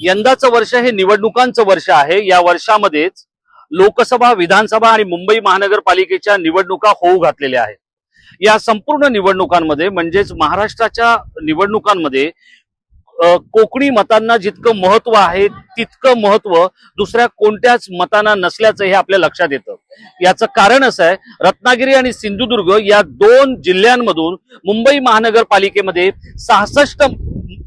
यंदाचं वर्ष हे निवडणुकांचं वर्ष आहे. या वर्षामध्येच लोकसभा विधानसभा आणि मुंबई महानगरपालिकेच्या निवडणुका होऊ घातलेल्या आहेत. या संपूर्ण निवडणुकांमध्ये म्हणजेच महाराष्ट्राच्या निवडणुकांमध्ये कोकणी मतांना जितकं महत्त्व आहे तितकं महत्त्व दुसऱ्या कोणत्याच मतांना नसल्याचं हे आपल्या लक्षात येतं. याचं कारण असं आहे रत्नागिरी आणि सिंधुदुर्ग या दोन जिल्ह्यांमधून मुंबई महानगरपालिकेमध्ये सहासष्ट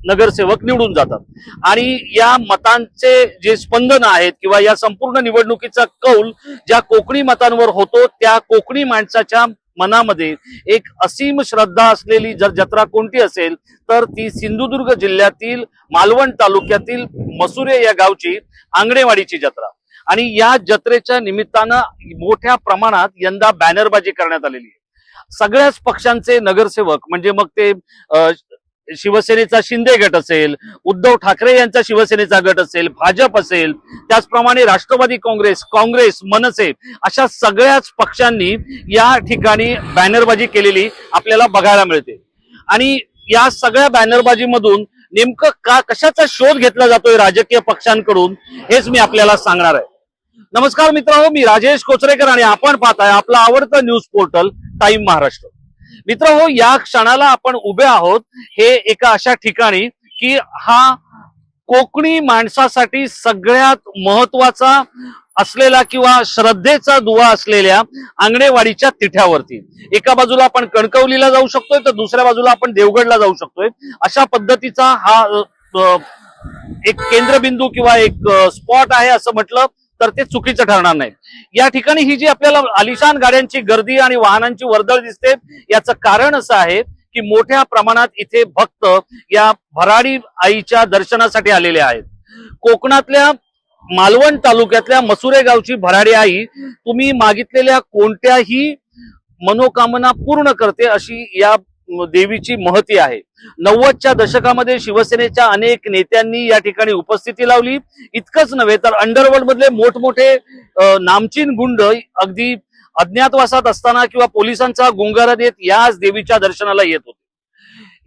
नगरसेवक निवडून जातात. आणि या मतांचे जे स्पंदन आहेत किंवा या संपूर्ण निवडणुकीचा कौल ज्या कोकणी मतांवर होतो त्या कोकणी माणसाच्या मनामध्ये एक असीम श्रद्धा असलेली जर जत्रा कोणती असेल तर ती सिंधुदुर्ग जिल्ह्यातील मालवण तालुक्यातील मसुरे या गावची आंगणेवाडीची जत्रा. आणि या जत्रेच्या निमित्तानं मोठ्या प्रमाणात यंदा बॅनरबाजी करण्यात आलेली आहे. सगळ्याच पक्षांचे नगरसेवक म्हणजे मग ते शिवसेनेचा शिंदे गट असेल उद्धव ठाकरे यांचा शिवसेनेचा गट असेल भाजप असेल त्याचप्रमाणे राष्ट्रवादी काँग्रेस काँग्रेस मनसे अशा सगळ्याच पक्षांनी या ठिकाणी बॅनरबाजी केलेली आपल्याला बघायला मिळते. आणि या सगळ्या बॅनरबाजीमधून नेमकं का कशाचा शोध घेतला जातोय राजकीय पक्षांकडून हेच मी आपल्याला सांगणार आहे. नमस्कार मित्रांनो मी राजेश कोचरेकर आणि आपण पाहताय आपलं आवडतं न्यूज पोर्टल टाइम महाराष्ट्र. मित्र हो या क्षणाला आपण उभे आहोत हे एका अशा ठिकाणी की हा कोकणी माणसासाठी सगळ्यात महत्त्वाचा असलेला किंवा श्रद्धेचा दुवा असलेल्या आंगणेवाडीच्या तिठ्यावरती. एका बाजूला आपण कणकवलीला जाऊ शकतोय तर दुसऱ्या बाजूला आपण देवगडला जाऊ शकतोय. अशा पद्धतीचा हा एक केंद्रबिंदू किंवा एक स्पॉट आहे असं म्हटलं तर ते चुकीचं ठरणार नाही या ठिकाणी ही जी आपल्याला आलिशान गाड्यांची गर्दी आणि वाहनांची वर्दळ दिसते याचं कारण असं आहे की मोठ्या प्रमाणात इथे भक्त या भराडी आईच्या दर्शनासाठी आलेले आहेत. कोकणातल्या मालवण तालुक्यातल्या मसुरे गावची भराडी आई तुम्ही मागितलेल्या कोणत्याही मनोकामना पूर्ण करते अशी या देवीची महती आहे. नव्वदच्या दशकामध्ये शिवसेनेच्या अनेक नेत्यांनी या ठिकाणी उपस्थिती लावली. इतकंच नव्हे तर अंडरवर्ल्ड मधले मोठमोठे नामचीन गुंड अगदी अज्ञातवासात असताना किंवा पोलिसांचा गुंगारा देत याच देवीच्या दर्शनाला येत होते.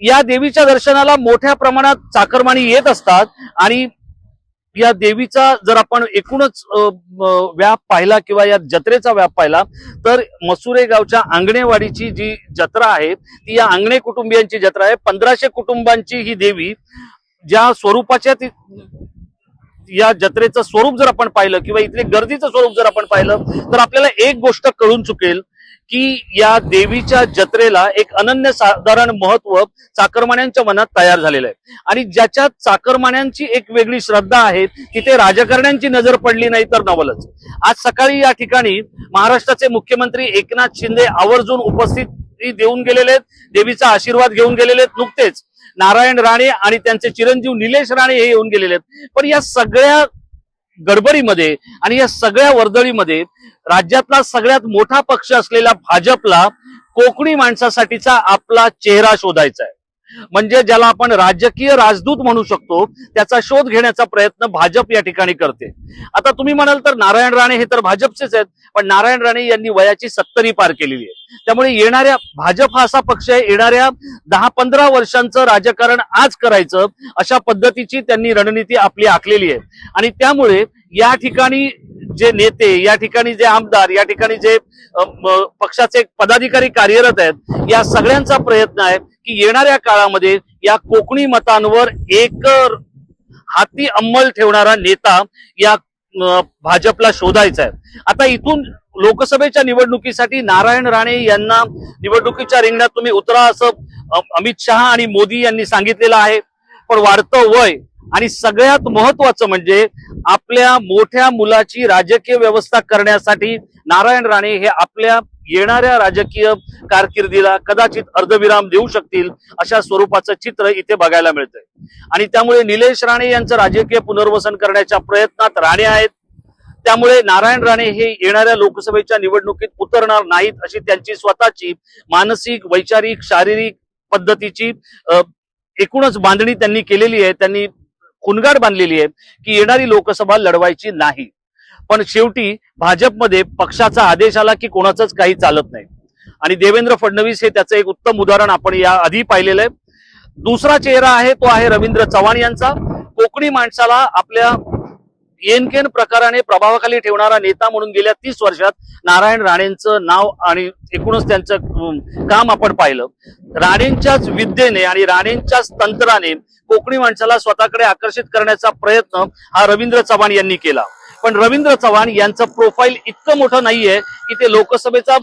या देवीच्या दर्शनाला मोठ्या प्रमाणात चाकरमानी येत असतात आणि या देवीचा जर आपण एकूणच व्याप पाहिला किंवा या जत्रेचा व्याप पाहिला तर मसुरे गावच्या आंगणेवाडीची जी जत्रा आहे ती या आंगणे कुटुंबियांची जत्रा आहे. पंधराशे कुटुंबांची ही देवी ज्या स्वरूपाच्या ती या जत्रेचं स्वरूप जर आपण पाहिलं किंवा इथले गर्दीचं स्वरूप जर आपण पाहिलं तर आपल्याला एक गोष्ट कळून चुकेल. की या देवीच्या जत्रेला एक अनन्य साधारण महत्त्व चाकरमान्यांच्या मनात तयार झालेलं आहे. आणि ज्याच्यात चाकरमान्यांची एक वेगळी श्रद्धा आहे तिथे राजकारण्यांची नजर पडली नाही तर नवलच. आज सकाळी या ठिकाणी महाराष्ट्राचे मुख्यमंत्री एकनाथ शिंदे आवर्जून उपस्थिती देऊन गेलेले आहेत देवीचा आशीर्वाद घेऊन गेलेले आहेत नुकतेच. नारायण राणे आणि त्यांचे चिरंजीव निलेश राणे हे येऊन गेलेले आहेत. पण या सगळ्या गडबडीमध्ये आणि या सगळ्या वर्दळीमध्ये राज्यातला सगळ्यात मोठा पक्ष असलेला भाजपला कोकणी माणसासाठीचा आपला चेहरा शोधायचा आहे. म्हणजे ज्याला आपण राजकीय राजदूत म्हणू शकतो त्याचा शोध घेण्याचा प्रयत्न भाजप या ठिकाणी करते. आता तुम्ही म्हणाल तर नारायण राणे हे तर भाजपचेच आहेत पण नारायण राणे यांनी वयाची सत्तरी पार केलेली आहे. त्यामुळे येणाऱ्या भाजप हा असा पक्ष आहे येणाऱ्या दहा पंधरा वर्षांचं राजकारण आज करायचं अशा पद्धतीची त्यांनी रणनीती आपली आखलेली आहे. आणि त्यामुळे या ठिकाणी जे नेते या ठिकाणी जे आमदार या ठिकाणी जे पक्षाचे पदाधिकारी कार्यरत आहेत या सगळ्यांचा प्रयत्न आहे की येणाऱ्या काळामध्ये या कोकणी मतांवर एक हाती अंमल ठेवणारा नेता या भाजपला शोधायचा आहे. आता इथून लोकसभेच्या निवडणुकीसाठी नारायण राणे यांना निवडणुकीच्या रिंगणात तुम्ही उतरा असं अमित शहा आणि मोदी यांनी सांगितलेलं आहे. पण वाढतं वय आणि सगळ्यात महत्वाचं म्हणजे आपल्या मोठ्या मुलाची राजकीय व्यवस्था करण्यासाठी नारायण राणे हे आपल्या येणाऱ्या राजकीय कारकिर्दीला कदाचित अर्धविराम देऊ शकतील अशा स्वरूपाचं चित्र इथे बघायला मिळतंय. आणि त्यामुळे निलेश राणे यांचं राजकीय पुनर्वसन करण्याच्या प्रयत्नात राणे आहेत. त्यामुळे नारायण राणे हे येणाऱ्या लोकसभेच्या निवडणुकीत उतरणार नाहीत अशी त्यांची स्वतःची मानसिक वैचारिक शारीरिक पद्धतीची एकूणच बांधणी त्यांनी केलेली आहे. त्यांनी खुनगाड बांधलेली आहे की येणारी लोकसभा लढवायची नाही. पण शेवटी भाजपमध्ये पक्षाचा आदेश आला की कोणाचंच काही चालत नाही. आणि देवेंद्र फडणवीस हे त्याचं एक उत्तम उदाहरण आपण या आधी पाहिलेलं आहे. दुसरा चेहरा आहे तो आहे रवींद्र चव्हाण यांचा. कोकणी माणसाला आपल्या येनकेन प्रकाराने प्रभावाखाली ठेवणारा नेता म्हणून गेल्या तीस वर्षात नारायण राणेंचं नाव आणि एकूणच त्यांचं काम आपण पाहिलं. राणेंच्याच विद्येने आणि राणेंच्याच तंत्राने कोकणी माणसाला स्वतःकडे आकर्षित करण्याचा प्रयत्न हा रवींद्र चव्हाण यांनी केला. पण रवींद्र चव्हाण यांचं प्रोफाईल इतकं मोठं नाहीये की ते लोकसभेचा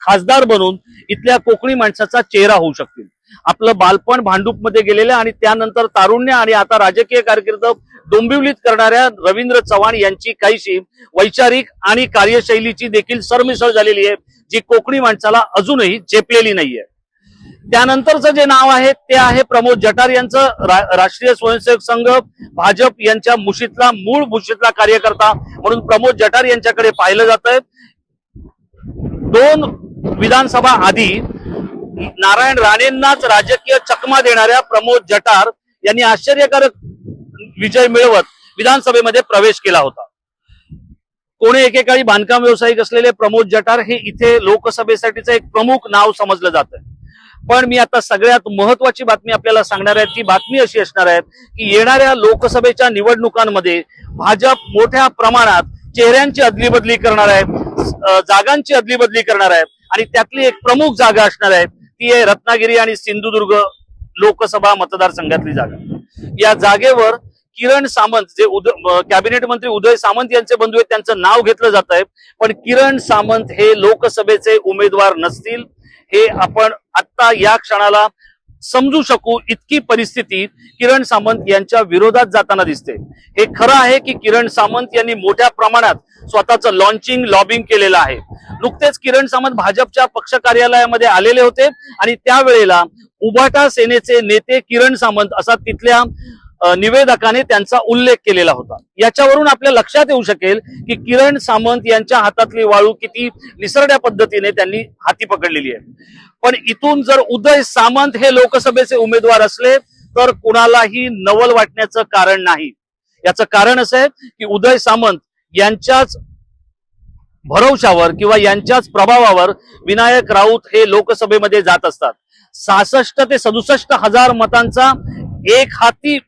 खासदार बनून इथल्या कोकणी माणसाचा चेहरा होऊ शकतील. आपलं बालपण भांडूपमध्ये गेलेलं आणि त्यानंतर तारुण्य आणि आता राजकीय कारकीर्द डोंबिवलीत करणाऱ्या रवींद्र चव्हाण यांची काहीशी वैचारिक आणि कार्यशैलीची देखील सरमिसळ झालेली आहे जी कोकणी माणसाला अजूनही झेपलेली नाहीये. त्यानंतरचं जे नाव आहे ते आहे प्रमोद जठार यांचं राष्ट्रीय स्वयंसेवक संघ भाजप यांच्या मुशीतला मूळ मुशीतला कार्यकर्ता म्हणून प्रमोद जठार यांच्याकडे पाहिलं जात दोन विधानसभा आधी नारायण राणेंनाच राजकीय चकमा देणाऱ्या प्रमोद जटार यांनी आश्चर्यकारक विजय मिळवत विधानसभेमध्ये प्रवेश केला होता. कोणी एकेकाळी बांधकाम व्यावसायिक असलेले प्रमोद जटार हे इथे लोकसभेसाठीचं एक प्रमुख नाव समजलं जात पण मी आता सगळ्यात महत्वाची बातमी आपल्याला सांगणार आहे ती बातमी अशी असणार आहे की येणाऱ्या लोकसभेच्या निवडणुकांमध्ये भाजप मोठ्या प्रमाणात चेहऱ्यांची अदलीबदली करणार आहे जागांची अदलीबदली करणार आहे आणि त्यातली एक प्रमुख जागा असणार आहे. ती आहे रत्नागिरी आणि सिंधुदुर्ग लोकसभा मतदारसंघातली जागा. या जागेवर किरण सामंत जे उद कॅबिनेट मंत्री उदय सामंत यांचे बंधू आहेत त्यांचं नाव घेतलं जात आहे. पण किरण सामंत हे लोकसभेचे उमेदवार नसतील. हे आपण आता या क्षणाला समजू शकू इतकी परिस्थिती किरण सामंत यांच्या विरोधात जाताना दिसते. हे खरं आहे की किरण सामंत यांनी मोठ्या प्रमाणात स्वतःचं लॉन्चिंग लॉबिंग केलेलं आहे. नुकतेच किरण सामंत भाजपच्या पक्ष कार्यालयामध्ये आलेले होते आणि त्यावेळेला उभाटा सेनेचे नेते किरण सामंत असा तिथल्या निवेदकाने त्यांचा उल्लेख केलेला होता. याच्यावरून आपल्या लक्षात येऊ शकेल की किरण सामंत यांच्या हातातली वाळू किती निसरड्या पद्धतीने त्यांनी हाती पकडलेली आहे. पण इथून जर उदय सामंत हे लोकसभेचे उमेदवार असले तर कुणालाही नवल वाटण्याचं कारण नाही. याचं कारण असं आहे की उदय सामंत यांच्याच भरवशावर किंवा यांच्याच प्रभावावर विनायक राऊत हे लोकसभेमध्ये जात असतात. सहासष्ट ते सदुसष्ट हजार मतांचा एक हाती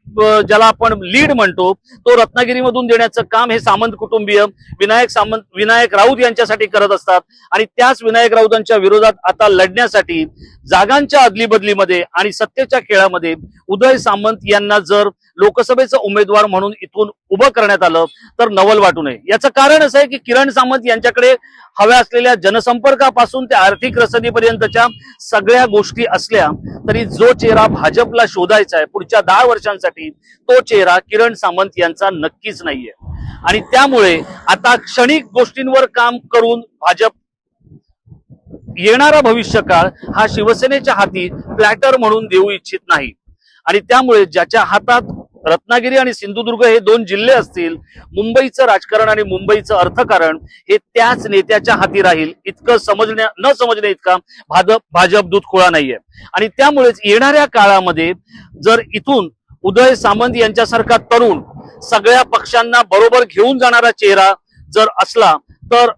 ज्याला आपण लीड म्हणतो तो रत्नागिरीमधून देण्याचं काम हे सामंत कुटुंबीय विनायक सामंत विनायक राऊत यांच्यासाठी करत असतात. आणि त्याच विनायक राऊतांच्या विरोधात आता लढण्यासाठी जागांच्या अदलीबदलीमध्ये आणि सत्तेच्या खेळामध्ये उदय सामंत यांना जर लोकसभेचं उमेदवार म्हणून इथून उभं करण्यात आलं तर नवल वाटू नये. याचं कारण असं आहे की किरण सामंत यांच्याकडे हव्या असलेल्या जनसंपर्कापासून ते आर्थिक रसदीपर्यंतच्या सगळ्या गोष्टी असल्या तरी जो चेहरा भाजपला शोधायचा आहे पुढच्या दहा वर्षांसाठी तो चेहरा किरण सामंत यांचा नक्कीच नाहीये. आणि त्यामुळे आता क्षणिक गोष्टींवर काम करून भाजप येणारा भविष्यकाळ हा शिवसेनेच्या हाती प्लॅटर म्हणून देऊ इच्छित नाही. आणि त्यामुळे ज्याच्या हातात रत्नागिरी आणि सिंधुदुर्ग हे दोन जिल्हे असतील मुंबईचं राजकारण आणि मुंबईचं अर्थकारण हे त्याच नेत्याच्या हाती राहील. इतकं समजण्या न समजण्या इतका भाजप भाजप दूध नाहीये. आणि त्यामुळेच येणाऱ्या काळामध्ये जर इथून उदय सामंत यांच्यासारखा तरुण सगळ्या पक्षांना बरोबर घेऊन जाणारा चेहरा जर असला तर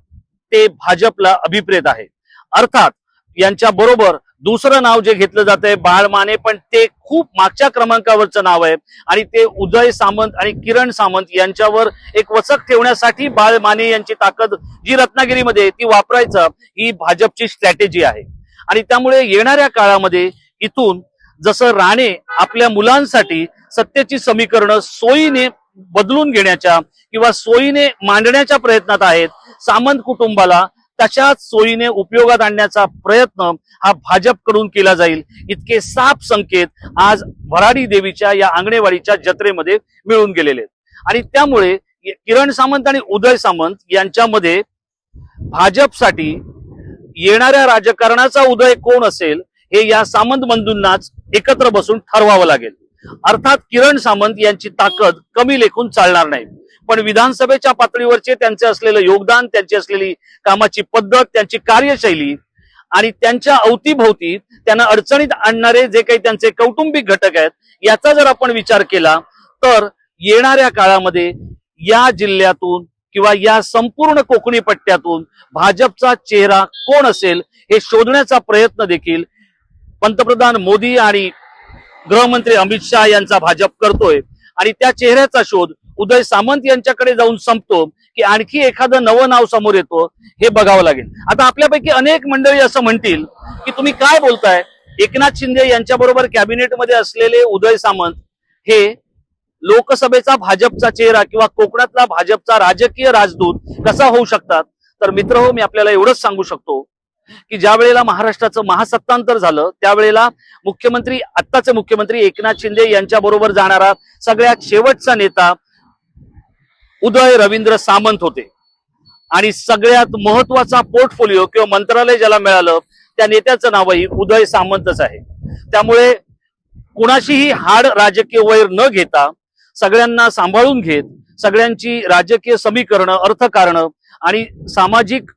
ते भाजपला अभिप्रेत आहे. अर्थात यांच्या बरोबर दुसरं नाव जे घेतलं जात आहे बाळ माने पण ते खूप मागच्या क्रमांकावरचं नाव आहे. आणि ते उदय सामंत आणि किरण सामंत यांच्यावर एक वचक ठेवण्यासाठी बाळ माने यांची ताकद जी रत्नागिरीमध्ये ती वापरायचं ही भाजपची स्ट्रॅटेजी आहे. आणि त्यामुळे येणाऱ्या काळामध्ये इथून जसं राणे आपल्या मुलांसाठी सत्तेची समीकरणं सोयीने बदलून घेण्याच्या किंवा सोयीने मांडण्याच्या प्रयत्नात आहेत सामंत कुटुंबाला तशाच सोयीने उपयोगात आणण्याचा प्रयत्न हा भाजपकडून केला जाईल. इतके साफ संकेत आज भराडी देवीच्या या आंगणेवाडीच्या जत्रेमध्ये मिळून गेलेले आहेत. आणि त्यामुळे किरण सामंत आणि उदय सामंत यांच्यामध्ये भाजपसाठी येणाऱ्या राजकारणाचा उदय कोण असेल हे या सामंत बंधूंनाच एकत्र बसून ठरवावं लागेल. अर्थात किरण सामंत यांची ताकद कमी लेखून चालणार नाही. पण विधानसभेच्या पातळीवरचे त्यांचे असलेलं योगदान त्यांची असलेली कामाची पद्धत त्यांची कार्यशैली आणि त्यांच्या अवतीभोवती त्यांना अडचणीत आणणारे जे काही त्यांचे कौटुंबिक घटक आहेत याचा जर आपण विचार केला तर येणाऱ्या काळामध्ये या जिल्ह्यातून किंवा या संपूर्ण कोकणी पट्ट्यातून भाजपचा चेहरा कोण असेल हे शोधण्याचा प्रयत्न देखील पंतप्रधान मोदी आणि गृहमंत्री अमित शहा यांचा भाजप करतोय आणि त्या चेहऱ्याचा शोध उदय सामंत यांच्याकडे जाऊन संपतो की आणखी एखादं नवं नाव समोर येतो हे बघावं लागेल. आता आपल्यापैकी अनेक मंडळी असं म्हणतील की तुम्ही काय बोलताय? एकनाथ शिंदे यांच्याबरोबर कॅबिनेटमध्ये असलेले उदय सामंत हे लोकसभेचा भाजपचा चेहरा किंवा कोकणातला भाजपचा राजकीय राजदूत कसा होऊ शकतात? तर मित्र हो मी आपल्याला एवढंच सांगू शकतो की ज्या वेळेला महाराष्ट्राचं महासत्तांतर झालं त्यावेळेला मुख्यमंत्री आत्ताचे मुख्यमंत्री एकनाथ शिंदे यांच्या बरोबर जाणारा सगळ्यात शेवटचा नेता उदय रवींद्र सामंत होते. आणि सगळ्यात महत्त्वाचा पोर्टफोलिओ किंवा मंत्रालय ज्याला मिळालं त्या नेत्याचं नावही उदय सामंतच आहे. त्यामुळे कुणाशीही हाड राजकीय वैर न घेता सगळ्यांना सांभाळून घेत सगळ्यांची राजकीय समीकरणं अर्थकारणं आणि सामाजिक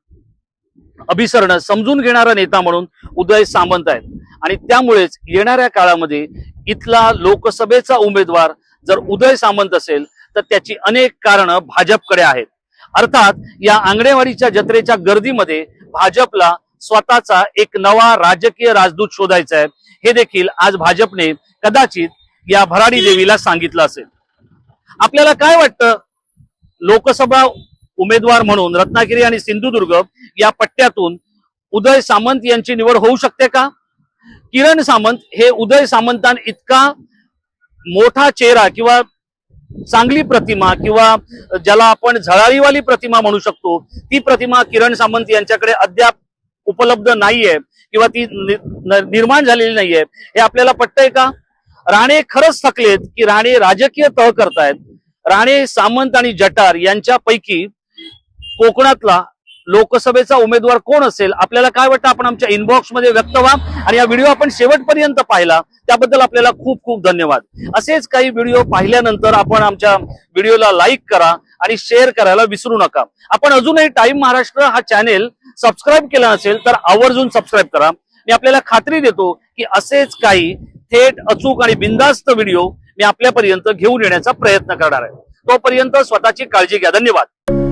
अभिसरण समजून घेणारा नेता म्हणून उदय सामंत आहेत. आणि त्यामुळेच येणाऱ्या काळामध्ये इथला लोकसभेचा उमेदवार जर उदय सामंत असेल तर त्याची अनेक कारणं भाजपकडे आहेत. अर्थात या आंगणेवाडीच्या जत्रेच्या गर्दीमध्ये भाजपला स्वतःचा एक नवा राजकीय राजदूत शोधायचा आहे. हे देखील आज भाजपने कदाचित या भराडी देवीला सांगितलं असेल. आपल्याला काय वाटतं? लोकसभा उमेदवार म्हणून रत्नागिरी आणि सिंधुदुर्ग या पट्ट्यातून उदय सामंत यांची निवड होऊ शकते का? किरण सामंत हे उदय सामंतां इतका मोठा चेहरा किंवा चांगली प्रतिमा किंवा ज्याला आपण झळाळीवाली प्रतिमा म्हणू शकतो ती प्रतिमा किरण सामंत यांच्याकडे अद्याप उपलब्ध नाहीये किंवा ती निर्माण झालेली नाहीये. हे आपल्याला पटतंय का? राणे खरंच थकलेत की राणे राजकीय तह करतायत. राणे सामंत आणि जटार यांच्यापैकी कोकणातला लोकसभेचा उमेदवार कोण असेल? आपल्याला काय वाटतं? आपण आमच्या इनबॉक्समध्ये व्यक्त व्हा आणि हा व्हिडिओ आपण शेवटपर्यंत पाहिला. त्याबद्दल आपल्याला खूप खूप धन्यवाद. असेच काही व्हिडिओ पाहिल्यानंतर आपण आमच्या व्हिडिओला लाईक करा आणि शेअर करायला विसरू नका. आपण अजूनही टाइम महाराष्ट्र हा चॅनेल सबस्क्राईब केला नसेल तर आवर्जून सबस्क्राईब करा. मी आपल्याला खात्री देतो की असेच काही थेट अचूक आणि बिंदास्त व्हिडिओ मी आपल्यापर्यंत घेऊन येण्याचा प्रयत्न करणार आहे. तोपर्यंत स्वतःची काळजी घ्या. धन्यवाद.